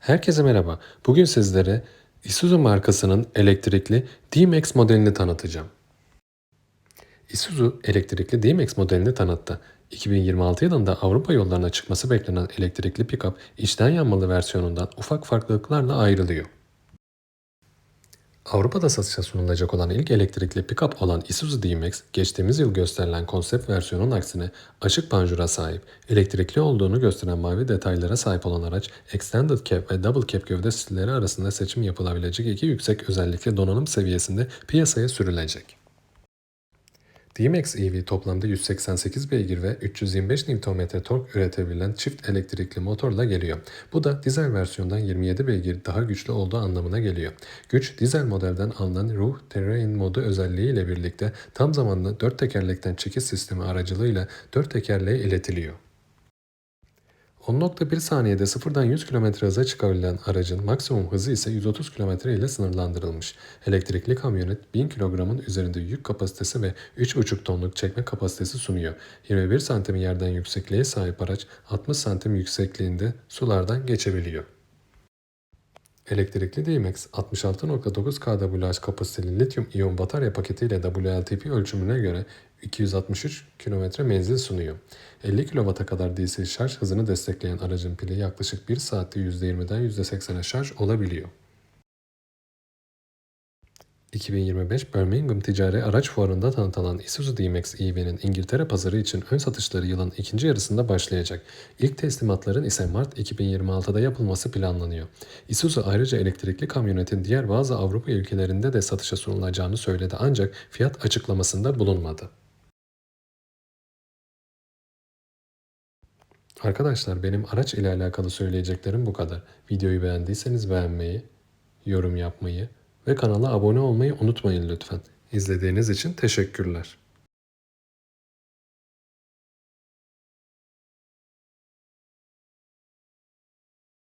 Herkese merhaba. Bugün sizlere Isuzu markasının elektrikli D-Max modelini tanıtacağım. Isuzu elektrikli D-Max modelini tanıttı. 2026 yılında Avrupa yollarına çıkması beklenen elektrikli pick-up içten yanmalı versiyonundan ufak farklılıklarla ayrılıyor. Avrupa'da satışa sunulacak olan ilk elektrikli pick-up olan Isuzu D-Max, geçtiğimiz yıl gösterilen konsept versiyonun aksine açık panjura sahip, elektrikli olduğunu gösteren mavi detaylara sahip olan araç, Extended Cab ve Double Cab gövde stilleri arasında seçim yapılabilecek iki yüksek özellikli donanım seviyesinde piyasaya sürülecek. D-Max EV toplamda 188 beygir ve 325 Nm tork üretebilen çift elektrikli motorla geliyor. Bu da dizel versiyondan 27 beygir daha güçlü olduğu anlamına geliyor. Güç dizel modelden alınan Ruh Terrain modu özelliğiyle birlikte tam zamanlı 4 tekerlekten çekiş sistemi aracılığıyla 4 tekerleğe iletiliyor. 10.1 saniyede sıfırdan 100 km hıza çıkabilen aracın maksimum hızı ise 130 km ile sınırlandırılmış. Elektrikli kamyonet 1000 kilogramın üzerinde yük kapasitesi ve 3,5 tonluk çekme kapasitesi sunuyor. 21 santim yerden yüksekliğe sahip araç 60 santim yüksekliğinde sulardan geçebiliyor. Elektrikli D-Max 66.9 kWh kapasiteli lityum iyon batarya paketiyle WLTP ölçümüne göre 263 km menzil sunuyor. 50 kW'a kadar DC şarj hızını destekleyen aracın pili yaklaşık 1 saatte %20'den %80'e şarj olabiliyor. 2025 Birmingham Ticari Araç Fuarı'nda tanıtılan Isuzu D-Max EV'nin İngiltere pazarı için ön satışları yılın ikinci yarısında başlayacak. İlk teslimatların ise Mart 2026'da yapılması planlanıyor. Isuzu ayrıca elektrikli kamyonetin diğer bazı Avrupa ülkelerinde de satışa sunulacağını söyledi ancak fiyat açıklamasında bulunmadı. Arkadaşlar benim araç ile alakalı söyleyeceklerim bu kadar. Videoyu beğendiyseniz beğenmeyi, yorum yapmayı ve kanala abone olmayı unutmayın lütfen. İzlediğiniz için teşekkürler.